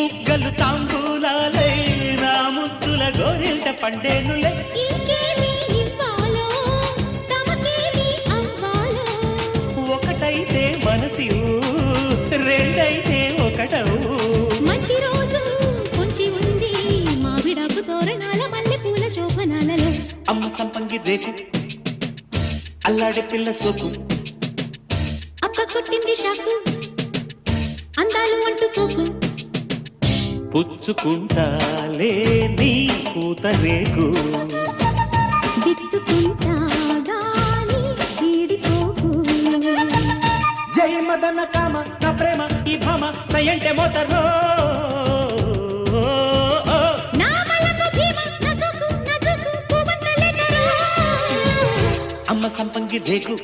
బుగ్గలు తాంబూలాలే నా ముద్దుల గోరింట పండేనులే. ఒకటైతే మనసి రెండైతే ఒకటవు మంచి రోజు కొంచి ఉంది మామిడాకు తోరణాల మల్లెపూల శోభనాలలో. అమ్మ సంపంగి రేపు అల్లాడే పిల్ల సోకు. అక్క కొట్టింది షాకు అందాలు అంటూ కోకు పుచ్చుకుంటాలే నీ పూత రేకు జయ మదన కామ నా ప్రేమ ఈ భామ సయంటే మోతరో అమ్మ సంపంగి రేకు